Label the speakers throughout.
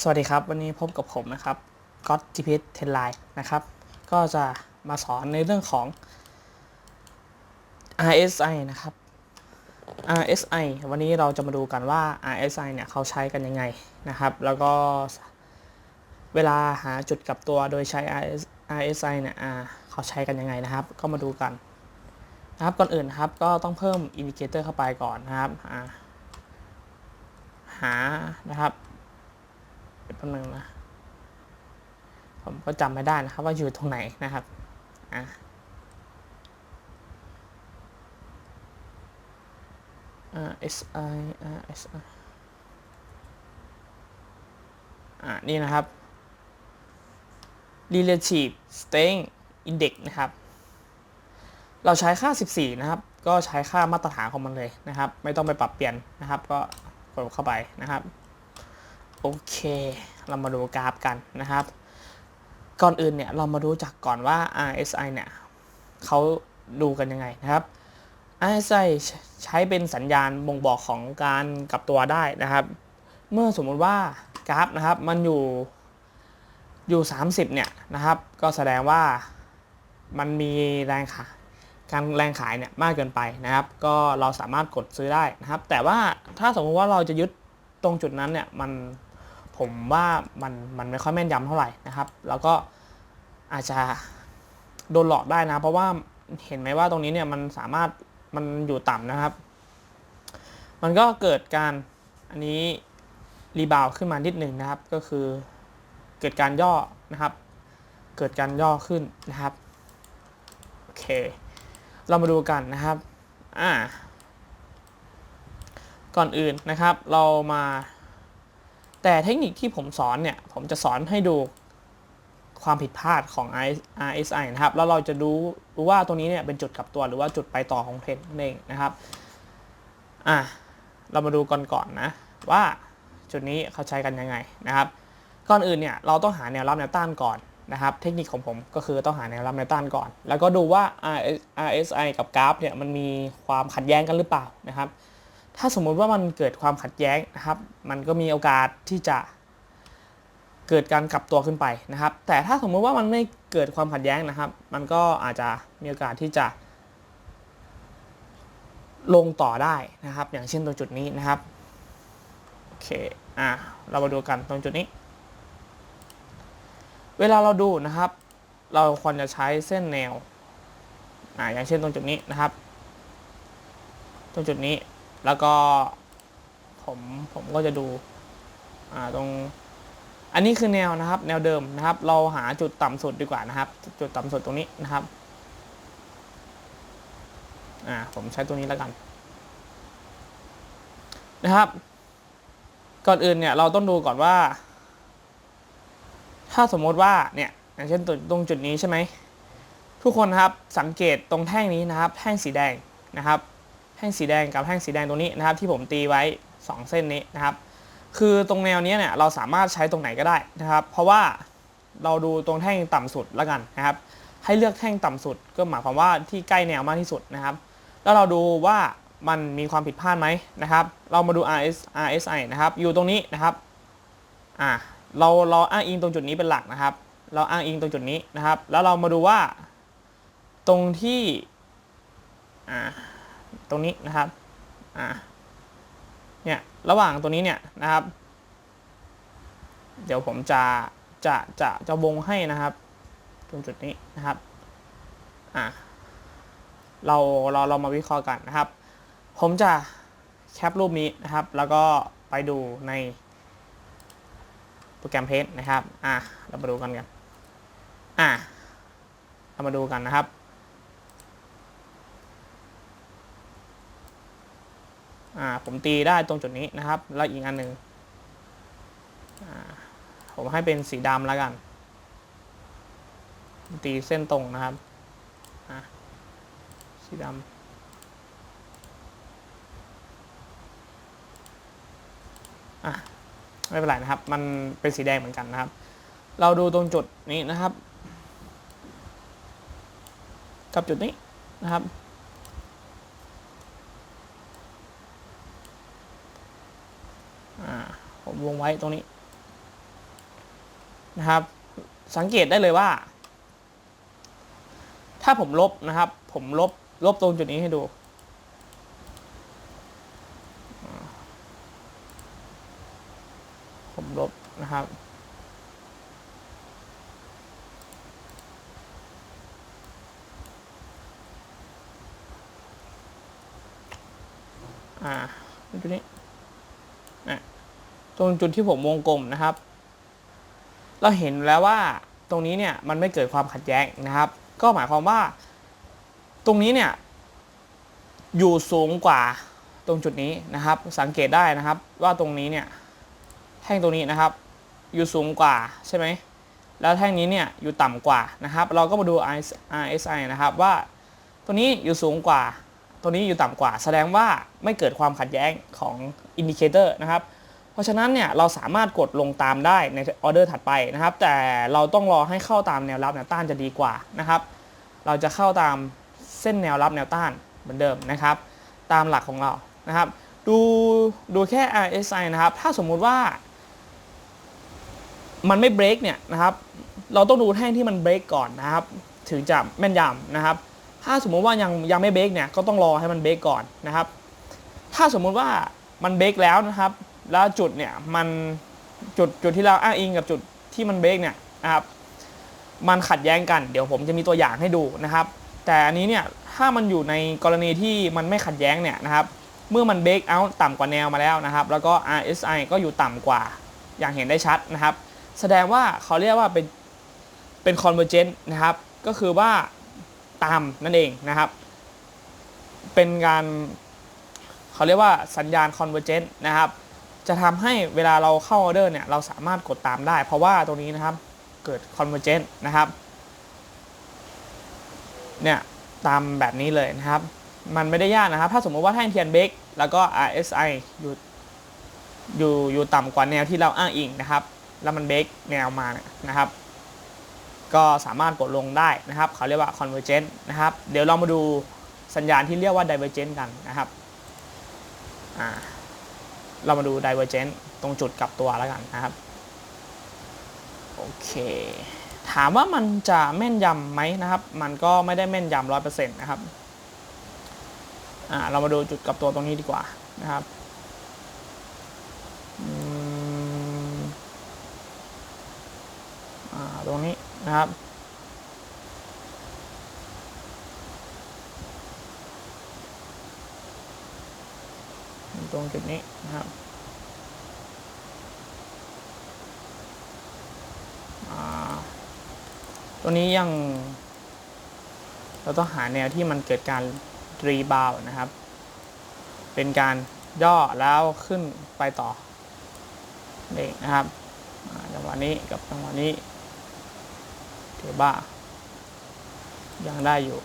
Speaker 1: สวัสดีครับ วันนี้พบกับผมนะครับก็จีพีเทนไลน์นะครับ ก็จะมาสอนในเรื่องของ RSI นะครับ RSI วันนี้เราจะมาดูกันว่า RSI เนี่ยเขาใช้กันยังไงนะครับ แล้วก็เวลาหาจุดกลับตัวโดยใช้ RSI เนี่ยเขาใช้กันยังไงนะครับ ก็มาดูกันนะครับก่อนอื่นครับก็ต้องเพิ่มอินดิเคเตอร์เข้าไปก่อนนะครับอ่าหานะครับ แป๊บนึงนะ ผมก็จำไม่ได้นะครับ ว่าอยู่ตรงไหนนะครับอะ RSI RSI อ่านี่นะครับ relative strength index นะครับ เราใช้ค่า 14 นะครับ ก็ใช้ค่ามาตรฐานของมันเลยนะครับ ไม่ต้องไปปรับเปลี่ยนนะครับ ก็กดเข้าไปนะครับ โอเค เรามาดูกราฟกันนะครับ ก่อนอื่นเนี่ยเรามาดูจากก่อนว่า RSI เนี่ยเขาดูกันยังไงนะครับ RSI ใช้เป็นสัญญาณบ่งบอกของการกลับตัวได้นะครับ เมื่อสมมติว่ากราฟนะครับมันอยู่อยู่ 30 เนี่ยนะครับ ก็แสดงว่ามันมีแรงขายการแรงขายเนี่ยมากเกินไปนะครับ ก็เราสามารถกดซื้อได้นะครับ แต่ว่าถ้าสมมติว่าเราจะยึดตรงจุดนั้นเนี่ยมัน ผมว่ามันมันไม่ค่อยแม่นยำเท่าไหร่นะครับ แล้วก็อาจจะโดนหลอกได้นะ เพราะว่าเห็นไหมว่าตรงนี้เนี่ยมันสามารถมันอยู่ต่ำนะครับ มันก็เกิดการอันนี้รีบาวขึ้นมานิดหนึ่งนะครับ ก็คือเกิดการย่อนะครับ เกิดการย่อขึ้นนะครับโอเค เรามาดูกันนะครับอ่าก่อนอื่นนะครับ เรามา แต่เทคนิคที่ผมสอนเนี่ย ผมจะสอนให้ดูความผิดพลาดของ RSI นะครับ แล้วเราจะรู้รู้ว่าตรงนี้เนี่ยเป็นจุดกลับตัวหรือว่าจุดไปต่อของเทรนด์นั่นเองนะครับ อะ เรามาดูก่อนก่อนนะ ว่าจุดนี้เขาใช้กันยังไงนะครับ ก่อนอื่นเนี่ยเราต้องหาแนวรับแนวต้านก่อนนะครับ เทคนิคของผมก็คือต้องหาแนวรับแนวต้านก่อน แล้วก็ดูว่า RSI กับกราฟเนี่ยมันมีความขัดแย้งกันหรือเปล่านะครับ ถ้าสมมุติว่ามันเกิดความขัดแย้งนะครับ มันก็มีโอกาสที่จะเกิดการกลับตัวขึ้นไปนะครับ แต่ถ้าสมมุติว่ามันไม่เกิดความขัดแย้งนะครับ มันก็อาจจะมีโอกาสที่จะ ลงต่อได้นะครับ อย่างเช่นตรงจุดนี้นะครับโอเคอะเรามาดูกันตรงจุดนี้ เวลาเราดูนะครับ เราควรจะใช้เส้นแนวอ่าอย่างเช่นตรงจุดนี้นะครับ ตรงจุดนี้ แล้วก็ผมผมก็จะดูอ่าตรง อันนี้คือแนวนะครับ แนวเดิมนะครับ เราหาจุดต่ำสุดดีกว่านะครับ จุดต่ำสุดตรงนี้นะครับอ่าผมใช้ตัวนี้แล้วกัน นะครับ ก่อนอื่นเนี่ยเราต้องดูก่อนว่า ถ้าสมมติว่าเนี่ยอย่างเช่นตรงจุดนี้ใช่ไหมทุกคนนะครับสังเกตตรงแท่งนี้นะครับ แท่งสีแดงนะครับ แท่งสีแดงกับแท่งสีแดงตรงนี้นะครับ ที่ผมตีไว้ 2 เส้นนี้นะครับ คือตรงแนวนี้เนี่ยเราสามารถใช้ตรงไหนก็ได้นะครับ เพราะว่าเราดูตรงแท่งต่ำสุดแล้วกันนะครับ ให้เลือกแท่งต่ำสุด ก็หมายความว่าที่ใกล้แนวมากที่สุดนะครับ แล้วเราดูว่ามันมีความผิดพลาดไหมนะครับ เรามาดู RS RSI นะครับ อยู่ตรงนี้นะครับอ่าเราเราอ้างอิงตรงจุดนี้เป็นหลักนะครับ เราอ้างอิงตรงจุดนี้นะครับ แล้วเรามาดูว่า ตรงที่อ่า ตรงนี้นะครับอ่าเนี่ยระหว่างตรงนี้เนี่ยนะครับ เดี๋ยวผมจะจะจะจะวงให้นะครับ ตรงจุดนี้นะครับอ่าเราเราเรามาวิเคราะห์กันนะครับ ผมจะแคปรูปนี้นะครับ แล้วก็ไปดูในโปรแกรมเพจนะครับ อ่าเรามาดูกันกัน อ่าเรามาดูกันนะครับ อ่าผมตีได้ตรงจุดนี้นะครับ แล้วอีกอันหนึ่งผมให้เป็นสีดำแล้วกัน ตีเส้นตรงนะครับสีดำอะไม่เป็นไรนะครับ มันเป็นสีแดงเหมือนกันนะครับ เราดูตรงจุดนี้นะครับ กับจุดนี้นะครับ อ่า ผม วงไว้ตรงนี้นะครับ สังเกตได้เลยว่า ถ้าผมลบนะครับ ผมลบลบตรงจุดนี้ให้ดู ผมลบนะครับอ่าจุดนี้ ตรงจุดที่ผมวงกลมนะครับ เราเห็นแล้วว่าตรงนี้เนี่ยมันไม่เกิดความขัดแย้งนะครับ ก็หมายความว่า ตรงนี้เนี่ยอยู่สูงกว่าตรงจุดนี้นะครับ สังเกตได้นะครับว่าตรงนี้เนี่ยแท่งตรงนี้นะครับ อยู่สูงกว่าใช่ไหมแล้วแท่งนี้เนี่ยอยู่ต่ำกว่านะครับ เราก็มาดู RSI นะครับว่าตัวนี้อยู่สูงกว่า ตัวนี้อยู่ต่ำกว่า แสดงว่าไม่เกิดความขัดแย้งของอินดิเคเตอร์นะครับ เพราะฉะนั้นเนี่ยเราสามารถกดลงตามได้ในออเดอร์ถัดไปนะครับ แต่เราต้องรอให้เข้าตามแนวรับแนวต้านจะดีกว่านะครับ เราจะเข้าตามเส้นแนวรับแนวต้านเหมือนเดิมนะครับ ตามหลักของเรานะครับ ดูดูแค่ RSI นะครับ ถ้าสมมุติว่า มันไม่เบรกเนี่ยนะครับ เราต้องดูแท่งที่มันเบรกก่อนนะครับ ถึงจะแม่นยำนะครับ ถ้าสมมุติว่ายังยังไม่เบรกเนี่ยก็ต้องรอให้มันเบรกก่อนนะครับ ถ้าสมมุติว่ามันเบรกแล้วนะครับ แล้วจุดเนี่ยมันจุดจุดที่เราอ้างอิงกับจุดที่มันเบรกเนี่ยนะครับมันขัดแย้งกัน เดี๋ยวผมจะมีตัวอย่างให้ดูนะครับ แต่อันนี้เนี่ยถ้ามันอยู่ในกรณีที่มันไม่ขัดแย้งเนี่ยนะครับ เมื่อมันเบรกเอาต่ำกว่าแนวมาแล้วนะครับ แล้วก็ RSI ก็อยู่ต่ำกว่าอย่างเห็นได้ชัดนะครับ แสดงว่าเขาเรียกว่าเป็นเป็น convergent นะครับ ก็คือว่าตามนั่นเองนะครับ เป็นการเขาเรียกว่าสัญญาณ convergent นะครับ จะทำให้เวลาเราเข้าออเดอร์เนี่ยเราสามารถกดตามได้ เพราะว่าตรงนี้นะครับเกิด convergent นะครับเนี่ยตามแบบนี้เลยนะครับ มันไม่ได้ยากนะครับ ถ้าสมมติว่าแท่งเทียนเบรกแล้วก็ RSI อยู่อยู่อยู่ต่ำกว่าแนวที่เราอ้างอิงนะครับ แล้วมันเบรกแนวมาเนี่ยนะครับ ก็สามารถกดลงได้นะครับ เขาเรียกว่า convergent นะครับ เดี๋ยวเรามาดูสัญญาณที่เรียกว่า divergent กันนะครับอ่า เรามาดู divergent ตรงจุดกลับตัวแล้วกันนะครับ โอเค ถามว่ามันจะแม่นยำไหมนะครับ มันก็ไม่ได้แม่นยำร้อยเปอร์เซ็นต์นะครับอ่าเรามาดูจุดกลับตัวตรงนี้ดีกว่านะครับอืมอ่าตรงนี้นะครับ ตรงจุดนี้นะครับตัวนี้ยัง เราต้องหาแนวที่มันเกิดการรีบาวนะครับ เป็นการย่อแล้วขึ้นไปต่อนี่นะครับจังหวะนี้กับจังหวะนี้ถือว่ายังได้อยู่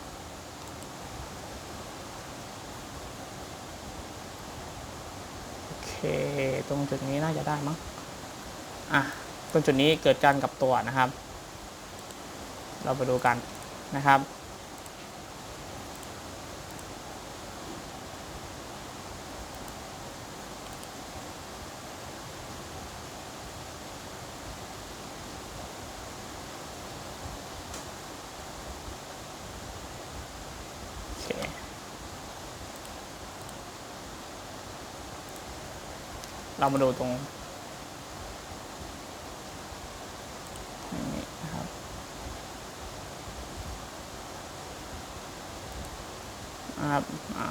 Speaker 1: โอเค ตรงจุดนี้น่าจะได้มั้งอะตรงจุดนี้เกิดการกลับตัวนะครับ เราไปดูกันนะครับ เรามาดูตรงนี้นะครับ นะครับ อ่า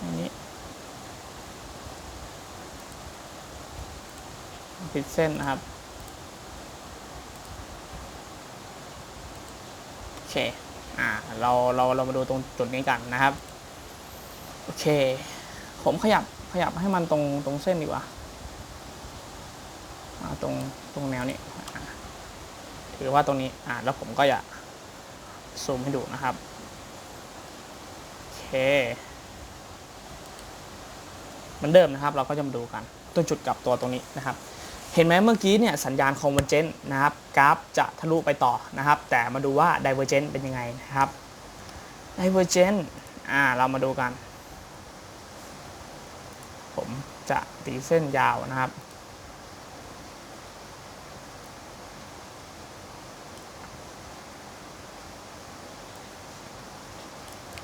Speaker 1: อันนี้ปิดเส้นนะครับ โอเค อ่า เรา เรา เรามาดูตรงจุดนี้กันนะครับ โอเค ผมขยับขยับให้มันตรงตรงเส้นดีกว่าตรงตรงแนวนี้ถือว่าตรงนี้อ่าแล้วผมก็จะซูมให้ดูนะครับโอเคเหมือนเดิมนะครับ เราก็จะมาดูกันตรงจุดกลับตัวตรงนี้นะครับ เห็นไหมเมื่อกี้เนี่ยสัญญาณ convergent นะครับกราฟจะทะลุไปต่อนะครับ แต่มาดูว่า divergent เป็นยังไงนะครับ divergent อ่าเรามาดูกัน จะตีเส้นยาวนะครับ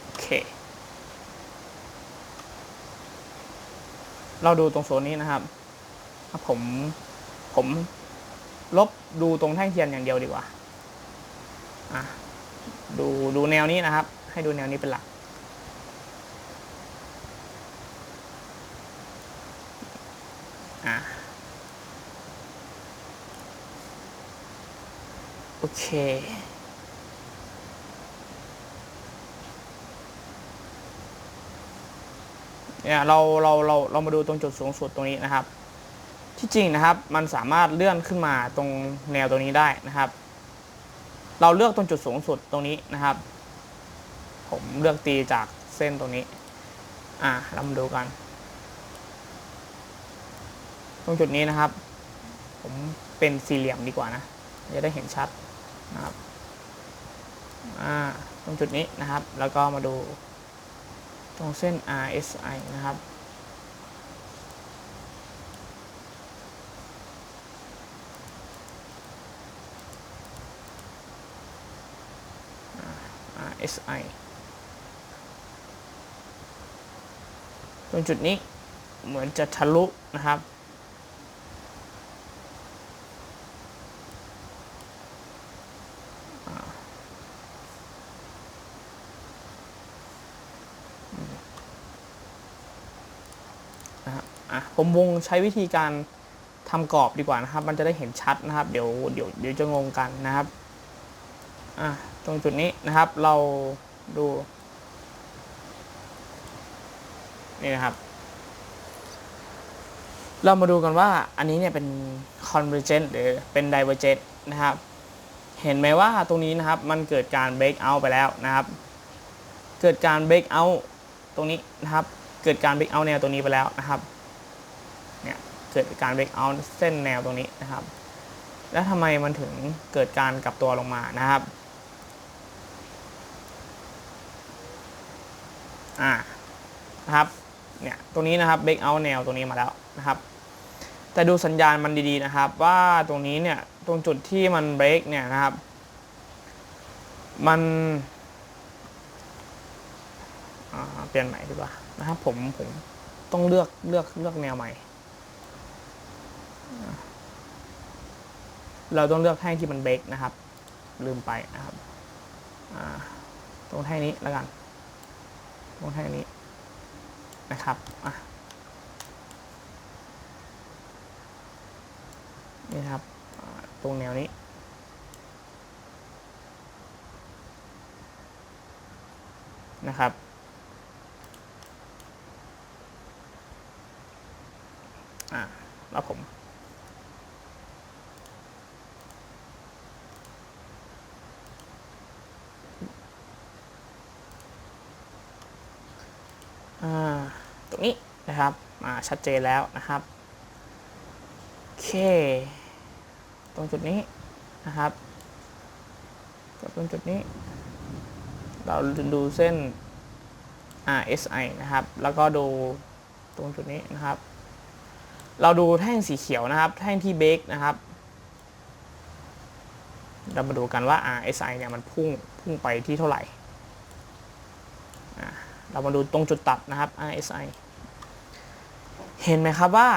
Speaker 1: โอเค เราดูตรงโซนนี้นะครับ ผมผมลบดูตรงแท่งเทียนอย่างเดียวดีกว่า ดูดูแนวนี้นะครับ ให้ดูแนวนี้เป็นหลัก โอเค เนี่ยเราเราเราเรามาดูตรงจุดสูงสุดตรงนี้นะครับ ที่จริงนะครับมันสามารถเลื่อนขึ้นมาตรงแนวตรงนี้ได้นะครับ เราเลือกตรงจุดสูงสุดตรงนี้นะครับ ผมเลือกตีจากเส้นตรงนี้ อ่าเรามาดูกัน ตรงจุดนี้นะครับ ผมเป็นสี่เหลี่ยมดีกว่านะจะได้เห็นชัด นะครับตรงจุดนี้นะครับ แล้วก็มาดูตรงเส้น RSI นะครับ RSI ตรงจุดนี้เหมือนจะทะลุนะครับ นะครับ อะผมวงใช้วิธีการทำกรอบดีกว่านะครับ มันจะได้เห็นชัดนะครับ เดี๋ยวเดี๋ยวเดี๋ยวจะงงกันนะครับอะตรงจุดนี้นะครับ เราดูนี่นะครับ เรามาดูกันว่าอันนี้เนี่ยเป็น convergent หรือเป็น divergent นะครับ เห็นไหมว่าตรงนี้นะครับมันเกิดการ break out ไปแล้วนะครับ เกิดการ break out ตรงนี้นะครับ เกิดการ break out แนวตรงนี้ไปแล้วนะครับ เกิดการ break out เส้นแนวตรงนี้นะครับ แล้วทำไมมันถึงเกิดการกลับตัวลงมานะครับอ่านะครับเนี่ยตรงนี้นะครับ break out แนวตรงนี้มาแล้วนะครับ แต่ดูสัญญาณมันดีๆนะครับ ว่าตรงนี้เนี่ยตรงจุดที่มัน break เนี่ยนะครับ มันเปลี่ยนใหม่ดีกว่านะครับผมผมต้องเลือกเลือกเลือกแนวใหม่ เราต้องเลือกแท่งที่มันเบรกนะครับ ลืมไปนะครับตรงแท่งนี้แล้วกัน ตรงแท่งนี้นะครับนี่ครับตรงแนวนี้นะครับ อ่าแล้วผม อ่า ตรงนี้นะครับอ่า ชัดเจนแล้วนะครับโอเค ตรงจุดนี้นะครับกับตรงจุดนี้ เราดูเส้น RSI นะครับ แล้วก็ดูตรงจุดนี้นะครับ เราดูแท่งสีเขียวนะครับ แท่งที่เบรกนะครับ เรามาดูกันว่า RSI เนี่ยมันพุ่งพุ่งไปที่เท่าไหร่ เรามาดูตรงจุดตัดนะครับ RSI เห็นไหมครับว่า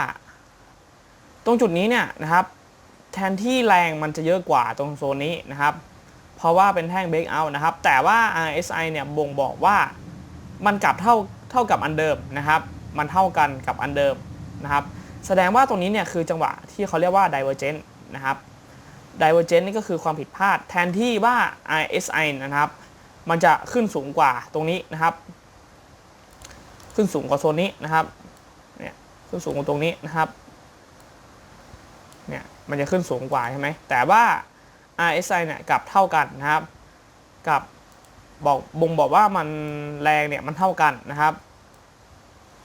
Speaker 1: ตรงจุดนี้เนี่ยนะครับแทนที่แรงมันจะเยอะกว่าตรงโซนนี้นะครับ เพราะว่าเป็นแท่งเบรกเอาท์นะครับ แต่ว่า RSI เนี่ยบ่งบอกว่ามันกลับเท่าเท่ากับอันเดิมนะครับ มันเท่ากันกับอันเดิมนะครับ แสดงว่าตรงนี้เนี่ยคือจังหวะที่เขาเรียกว่า divergent นะครับ divergent นี่ก็คือความผิดพลาด แทนที่ว่า RSI นะครับ มันจะขึ้นสูงกว่าตรงนี้นะครับ ขึ้นสูงกว่าโซนนี้นะครับ ขึ้นสูงกว่าตรงนี้นะครับเนี่ยมันจะขึ้นสูงกว่าใช่ไหมแต่ว่า RSI เนี่ยกลับเท่ากันนะครับกับบอกบ่งบอกว่ามันแรงเนี่ยมันเท่ากันนะครับ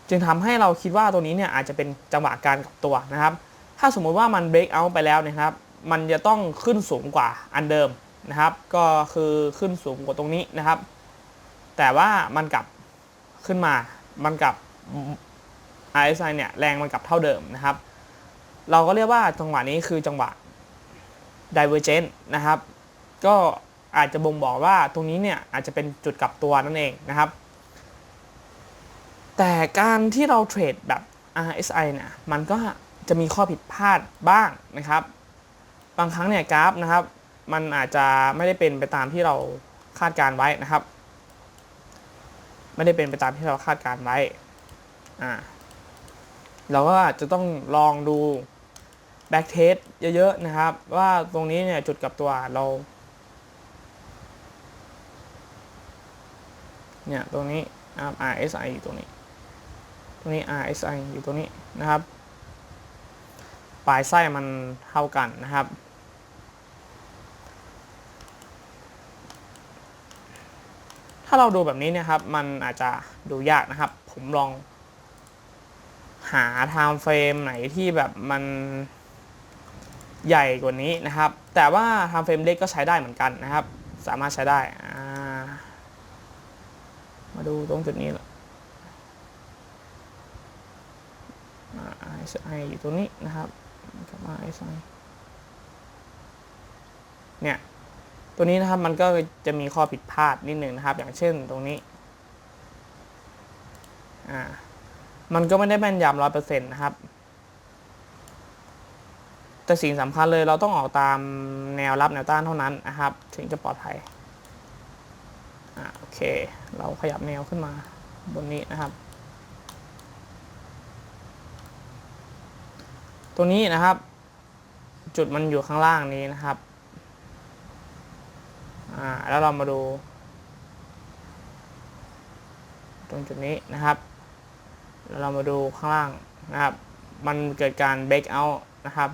Speaker 1: จึงทำให้เราคิดว่าตัวนี้เนี่ยอาจจะเป็นจังหวะการกลับตัวนะครับ ถ้าสมมุติว่ามัน break out ไปแล้วนะครับ มันจะต้องขึ้นสูงกว่าอันเดิมนะครับ ก็คือขึ้นสูงกว่าตรงนี้นะครับ แต่ว่ามันกลับขึ้นมา มันกลับ RSI เนี่ยแรงมันกลับเท่าเดิมนะครับ เราก็เรียกว่าจังหวะนี้คือจังหวะ divergent นะครับ ก็อาจจะบ่งบอกว่าตรงนี้เนี่ยอาจจะเป็นจุดกลับตัวนั่นเองนะครับ แต่การที่เราเทรดแบบ RSI เนี่ยมันก็จะมีข้อผิดพลาดบ้างนะครับ บางครั้งเนี่ยกราฟนะครับ มันอาจจะไม่ได้เป็นไปตามที่เราคาดการไว้นะครับ ไม่ได้เป็นไปตามที่เราคาดการไว้อ่า เราก็อาจจะต้องลองดูแบ็กเทสเยอะๆนะครับ ว่าตรงนี้เนี่ยจุดกับตัวเราเนี่ยตรงนี้นะครับ RSI อยู่ตรงนี้ ตรงนี้ RSI อยู่ตรงนี้นะครับ ปลายไส้มันเท่ากันนะครับ ถ้าเราดูแบบนี้เนี่ยครับ มันอาจจะดูยากนะครับ ผมลอง หา time frame ไหนที่แบบมันใหญ่กว่านี้นะครับ แต่ว่า time frame เล็กก็ใช้ได้เหมือนกันนะครับ สามารถใช้ได้ามาดูตรงจุดนี้ละ RSI อยู่ตรงนี้นะครับกลับ RSI เนี่ย ตัวนี้นะครับมันก็จะมีข้อผิดพลาดนิดหนึ่งนะครับ อย่างเช่นตรงนี้ อ่า มันก็ไม่ได้แม่นยำร้อยเปอร์เซ็นต์นะครับ แต่สิ่งสำคัญเลยเราต้องออกตามแนวรับแนวต้านเท่านั้นนะครับ ถึงจะปลอดภัยอ่าโอเค เราขยับแนวขึ้นมาบนนี้นะครับ ตัวนี้นะครับ จุดมันอยู่ข้างล่างนี้นะครับอ่าแล้วเรามาดู ตรงจุดนี้นะครับ เรามาดูข้างล่างนะครับ มันเกิดการ break out นะครับ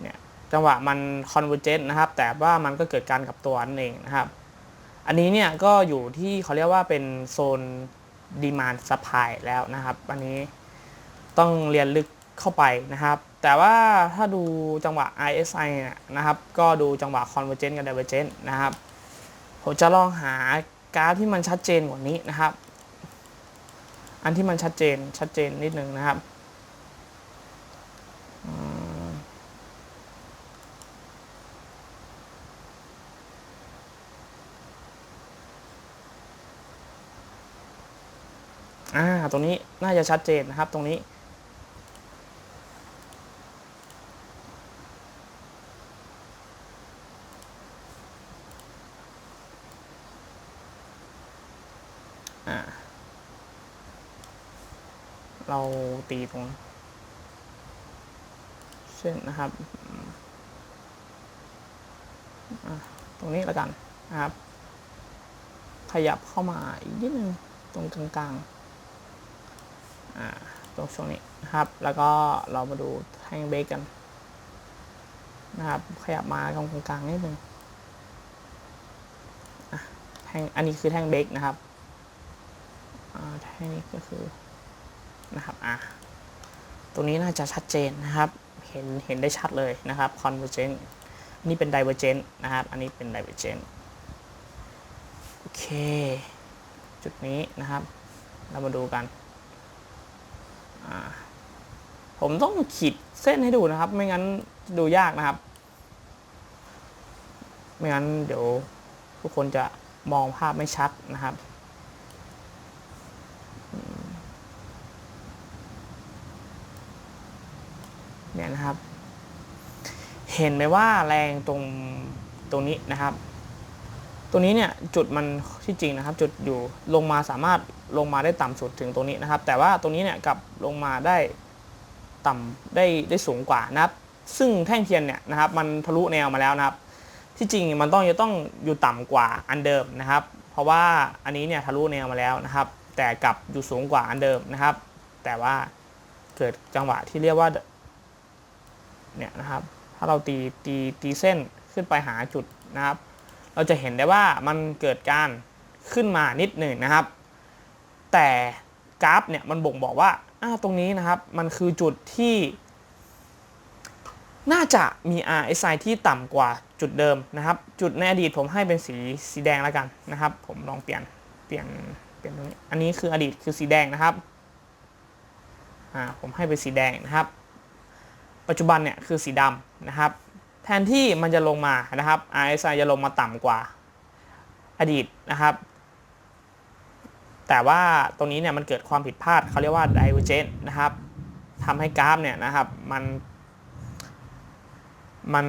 Speaker 1: เนี่ยจังหวะมัน convergent นะครับ แต่ว่ามันก็เกิดการกลับตัวนั่นเองนะครับ อันนี้เนี่ยก็อยู่ที่เขาเรียกว่าเป็นโซน demand supply แล้วนะครับ อันนี้ต้องเรียนลึกเข้าไปนะครับ แต่ว่าถ้าดูจังหวะ RSI เนี่ยนะครับ ก็ดูจังหวะ convergent กับ divergent นะครับ ผมจะลองหากราฟที่มันชัดเจนกว่านี้นะครับ อันที่มันชัดเจนชัดเจนนิดนึงนะครับอ่าตรงนี้น่าจะชัดเจนนะครับตรงนี้อ่า เราตีตรงเส้นนะครับตรงนี้แล้วกันนะครับ ขยับเข้ามาอีกนิดนึงตรงกลางๆตรงช่วงนี้นะครับ แล้วก็เรามาดูแท่งเบรกกันนะครับ ขยับมาตรงกลางๆนิดนึงแท่งอันนี้คือแท่งเบรกนะครับแท่งนี้ก็คือ นะครับอะตรงนี้น่าจะชัดเจนนะครับ เห็นเห็นได้ชัดเลยนะครับ convergent นี่เป็น divergent นะครับ อันนี้เป็น divergent โอเค จุดนี้นะครับ เรามาดูกันอ่าผมต้องขีดเส้นให้ดูนะครับ ไม่งั้นดูยากนะครับ ไม่งั้นเดี๋ยวทุกคนจะมองภาพไม่ชัดนะครับ เนี่ยนะครับ เห็นไหมว่าแรงตรงตรงนี้นะครับ ตรงนี้เนี่ยจุดมันที่จริงนะครับ จุดอยู่ลงมาสามารถลงมาได้ต่ำสุดถึงตรงนี้นะครับ แต่ว่าตรงนี้เนี่ยกลับลงมาได้ต่ำได้ได้สูงกว่านะครับ ซึ่งแท่งเทียนเนี่ยนะครับ มันทะลุแนวมาแล้วนะครับ ที่จริงมันต้องจะต้องอยู่ต่ำกว่าอันเดิมนะครับ เพราะว่าอันนี้เนี่ยทะลุแนวมาแล้วนะครับ แต่กลับอยู่สูงกว่าอันเดิมนะครับ แต่ว่าเกิดจังหวะที่เรียกว่า เนี่ยนะครับ ถ้าเราตีตีตีเส้นขึ้นไปหาจุดนะครับ เราจะเห็นได้ว่ามันเกิดการขึ้นมานิดหนึ่งนะครับ แต่กราฟเนี่ยมันบ่งบอกว่าอ้าวตรงนี้นะครับ มันคือจุดที่น่าจะมี RSI ที่ต่ำกว่าจุดเดิมนะครับ จุดในอดีตผมให้เป็นสีสีแดงแล้วกันนะครับ ผมลองเปลี่ยนเปลี่ยนเปลี่ยนตรงนี้ อันนี้คืออดีตคือสีแดงนะครับ อ่า ผมให้เป็นสีแดงนะครับ ปัจจุบันเนี่ยคือสีดำนะครับ แทนที่มันจะลงมานะครับ RSI จะลงมาต่ำกว่าอดีตนะครับ แต่ว่าตรงนี้เนี่ยมันเกิดความผิดพลาดเขาเรียกว่า divergence นะครับทำให้กราฟเนี่ยนะครับมันมัน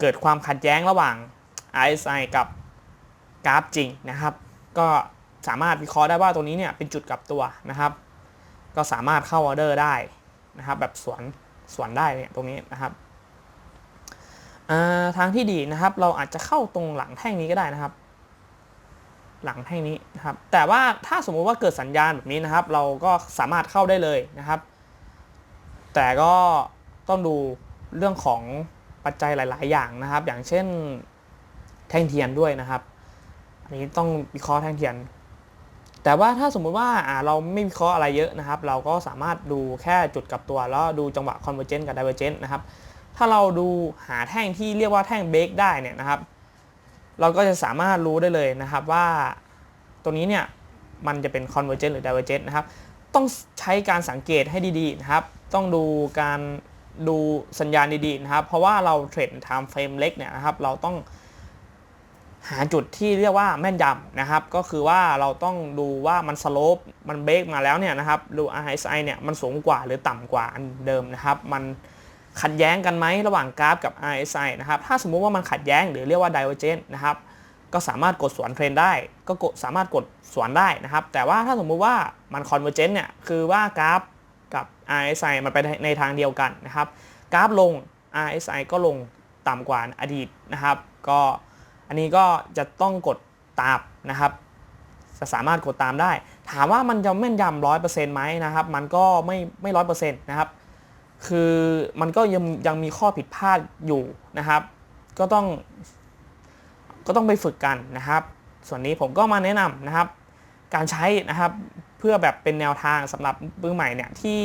Speaker 1: เกิดความขัดแย้งระหว่าง RSI กับกราฟจริงนะครับ ก็สามารถวิเคราะห์ได้ว่าตรงนี้เนี่ยเป็นจุดกลับตัวนะครับ ก็สามารถเข้าออเดอร์ได้นะครับ แบบสวน ส่วนได้เนี่ยตรงนี้นะครับทางที่ดีนะครับ เราอาจจะเข้าตรงหลังแท่งนี้ก็ได้นะครับ หลังแท่งนี้นะครับ แต่ว่าถ้าสมมุติว่าเกิดสัญญาณแบบนี้นะครับ เราก็สามารถเข้าได้เลยนะครับ แต่ก็ต้องดูเรื่องของปัจจัยหลาย ๆ อย่างนะครับ อย่างเช่นแท่งเทียนด้วยนะครับ อันนี้ต้องวิเคราะห์แท่งเทียน แต่ว่าถ้าสมมุติว่าเราไม่วิเคราะห์อะไรเยอะนะครับ เราก็สามารถดูแค่จุดกับตัว แล้วดูจังหวะ convergence กับ divergence นะครับ ถ้าเราดูหาแท่งที่เรียกว่าแท่งเบรกได้เนี่ยนะครับ เราก็จะสามารถรู้ได้เลยนะครับว่าตัวนี้เนี่ยมันจะเป็น convergence หรือ divergence นะครับ ต้องใช้การสังเกตให้ดีๆนะครับ ต้องดูการดูสัญญาณดีๆนะครับ เพราะว่าเราเทรด time frame เล็กเนี่ยนะครับ เราต้อง หาจุดที่เรียกว่าแม่นยำนะครับ ก็คือว่าเราต้องดูว่ามันสโลปมันเบรกมาแล้วเนี่ยนะครับดู RSI เนี่ยมันสูงกว่าหรือต่ำกว่าอันเดิมนะครับ มันขัดแย้งกันไหมระหว่างกราฟกับ RSI นะครับ ถ้าสมมุติว่ามันขัดแย้งหรือเรียกว่า divergence นะครับ ก็สามารถกดสวนเทรนได้ ก็กดสามารถกดสวนได้นะครับ แต่ว่าถ้าสมมุติว่ามัน convergence เนี่ย คือว่ากราฟกับ RSI มันไปในทางเดียวกันนะครับ กราฟลง RSI ก็ลงต่ำกว่าอดีตนะครับ ก็ อันนี้ก็จะต้องกดตามนะครับจะสามารถกดตามได้ ถามว่ามันจะแม่นยำร้อยเปอร์เซ็นต์ไหมนะครับ มันก็ไม่ไม่ร้อยเปอร์เซ็นต์นะครับ คือมันก็ยังยังมีข้อผิดพลาดอยู่นะครับ ก็ต้อง ก็ต้องไปฝึกกันนะครับ ส่วนนี้ผมก็มาแนะนำนะครับ การใช้นะครับเพื่อแบบเป็นแนวทางสำหรับมือใหม่เนี่ยที่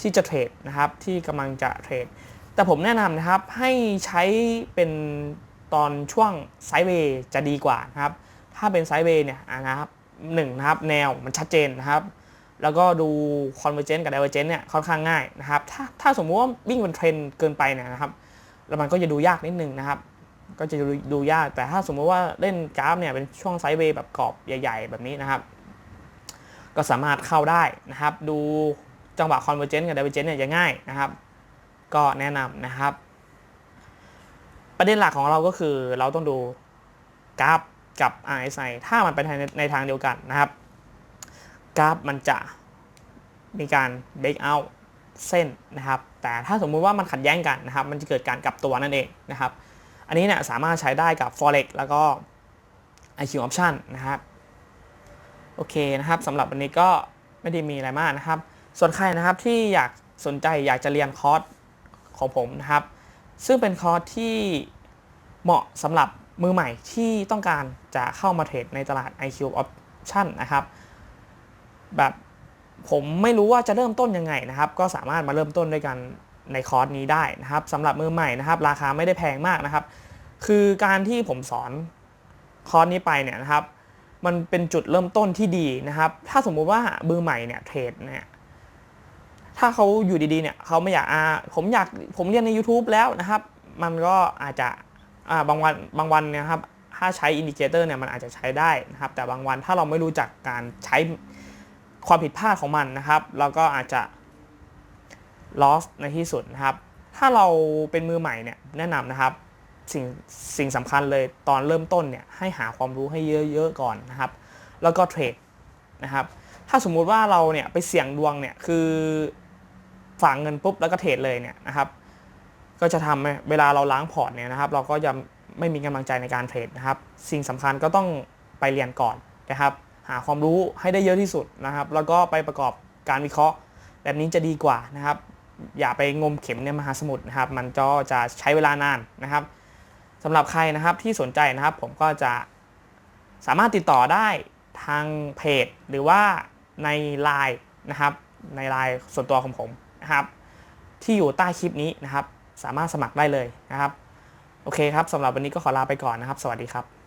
Speaker 1: ที่จะเทรดนะครับที่กำลังจะเทรดแต่ผมแนะนำนะครับให้ใช้เป็น ตอนช่วงไซด์เวย์จะดีกว่านะครับ ถ้าเป็นไซด์เวย์เนี่ยนะครับหนึ่งนะครับแนวมันชัดเจนนะครับ แล้วก็ดู convergence กับ divergence เนี่ยค่อนข้างง่ายนะครับ ถ้าถ้าสมมุติว่าวิ่งเป็นเทรนเกินไปเนี่ยนะครับ แล้วมันก็จะดูยากนิดนึงนะครับ ก็จะดูดูยาก แต่ถ้าสมมุติว่าเล่นกราฟเนี่ยเป็นช่วงไซด์เวย์แบบกรอบใหญ่ ๆ แบบนี้นะครับ ก็สามารถเข้าได้นะครับ ดูจังหวะ convergence กับ divergence เนี่ยจะง่ายนะครับ ก็แนะนำนะครับ ประเด็นหลักของเราก็คือเราต้องดูกราฟกับ RSI ถ้ามันไปในในทางเดียวกันนะครับ กราฟมันจะมีการ break out เส้นนะครับ แต่ถ้าสมมุติว่ามันขัดแย้งกันนะครับ มันจะเกิดการกลับตัวนั่นเองนะครับ อันนี้เนี่ยสามารถใช้ได้กับ forex แล้วก็ IQ option นะครับโอเคนะครับสำหรับวันนี้ก็ไม่ได้มีอะไรมากนะครับ ส่วนใครนะครับที่อยากสนใจอยากจะเรียนคอร์สของผมนะครับ ซึ่งเป็นคอร์สที่เหมาะสำหรับมือใหม่ที่ต้องการจะเข้ามาเทรดในตลาด IQ option นะครับ แบบผมไม่รู้ว่าจะเริ่มต้นยังไงนะครับ ก็สามารถมาเริ่มต้นด้วยกันในคอร์สนี้ได้นะครับสำหรับมือใหม่นะครับ ราคาไม่ได้แพงมากนะครับ คือการที่ผมสอนคอร์สนี้ไปเนี่ยนะครับ มันเป็นจุดเริ่มต้นที่ดีนะครับ ถ้าสมมุติว่ามือใหม่เนี่ยเทรดเนี่ย ถ้าเขาอยู่ดีๆเนี่ยเขาไม่อยากอ่าผมอยากผมเรียนใน YouTube แล้วนะครับ มันก็อาจจะอ่าบางวันบางวันนะครับถ้าใช้อินดิเคเตอร์เนี่ยมันอาจจะใช้ได้นะครับ แต่บางวันถ้าเราไม่รู้จักการใช้ความผิดพลาดของมันนะครับ เราก็อาจจะ loss ในที่สุดนะครับ ถ้าเราเป็นมือใหม่เนี่ยแนะนำนะครับสิ่งสิ่งสำคัญเลยตอนเริ่มต้นเนี่ยให้หาความรู้ให้เยอะๆก่อนนะครับ แล้วก็เทรดนะครับ ถ้าสมมุติว่าเราเนี่ยไปเสี่ยงดวงเนี่ยคือ ฝากเงินปุ๊บแล้วก็เทรดเลยเนี่ยนะครับก็จะทำให้เวลาเราล้างพอร์ตเนี่ยนะครับ เราก็จะไม่มีกำลังใจในการเทรดนะครับ สิ่งสำคัญก็ต้องไปเรียนก่อนนะครับ หาความรู้ให้ได้เยอะที่สุดนะครับ แล้วก็ไปประกอบการวิเคราะห์ แบบนี้จะดีกว่านะครับ อย่าไปงมเข็มในมหาสมุทรนะครับ มันก็จะใช้เวลานานนะครับสำหรับใครนะครับที่สนใจนะครับ ผมก็จะสามารถติดต่อได้ทางเพจ หรือว่าใน Line นะครับ ใน Line ส่วนตัวของผม นะครับ ที่อยู่ใต้คลิปนี้นะครับ สามารถสมัครได้เลยนะครับ โอเคครับสำหรับวันนี้ก็ขอลาไปก่อนนะครับ สวัสดีครับ